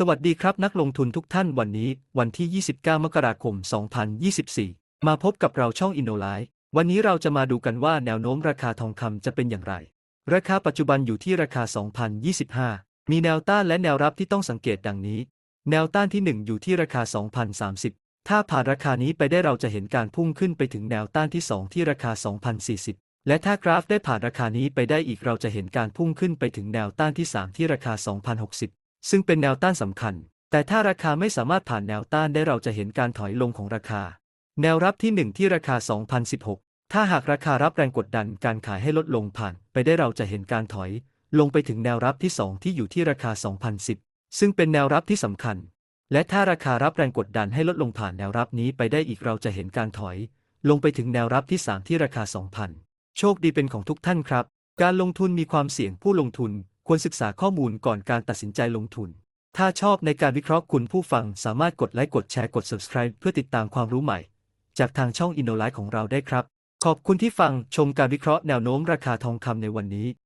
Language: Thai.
สวัสดีครับนักลงทุนทุกท่านวันนี้ วันที่ 29 มกราคม 2024 มาพบกับเราช่อง i n n o l i วันนี้เราจะมาดูกันว่าแนวโน้มราคาทองคำจะเป็นอย่างไร ราคาปัจจุบันอยู่ที่ราคา 2,025 มีแนวต้านและแนวรับที่ต้องสังเกตดังนี้ แนวต้านที่ 1 อยู่ที่ราคา 2,030 ถ้าผ่านราคานี้ไปได้เราจะเห็นการพุ่งขึ้นไปถึงแนวต้านที่ 2 ที่ราคา 2,040และถ้ากราฟได้ผ่านราคานี้ไปได้อีกเราจะเห็นการพุ่งขึ้นไปถึงแนวต้านที่ 3 ที่ราคา 2,060 ซึ่งเป็นแนวต้านสำคัญ แต่ถ้าราคาไม่สามารถผ่านแนวต้านได้เราจะเห็นการถอยลงของราคา แนวรับที่ 1 ที่ราคา 2,016 ถ้าหากราคารับแรงกดดันการขายให้ลดลงผ่าน ไปได้เราจะเห็นการถอย ลงไปถึงแนวรับที่ 2 ที่อยู่ที่ราคา 2,010 ซึ่งเป็นแนวรับที่สำคัญ และถ้าราคารับแรงกดดันให้ลดลงผ่านแนวรับนี้ไปได้อีกเราจะเห็นการถอย ลงไปถึงแนวรับที่ 3 ที่ราคา 2,000 โชคดีเป็นของทุกท่านครับ การลงทุนมีความเสี่ยงผู้ลงทุน ควรศึกษาข้อมูลก่อนการตัดสินใจลงทุน ถ้าชอบในการวิเคราะห์คุณผู้ฟังสามารถกดไลค์กดแชร์กด subscribe เพื่อติดตามความรู้ใหม่ จากทางช่อง i n n o l i ของเราได้ครับ ขอบคุณที่ฟังชมการวิเคราะห์แนวโน้มราคาทองคำในวันนี้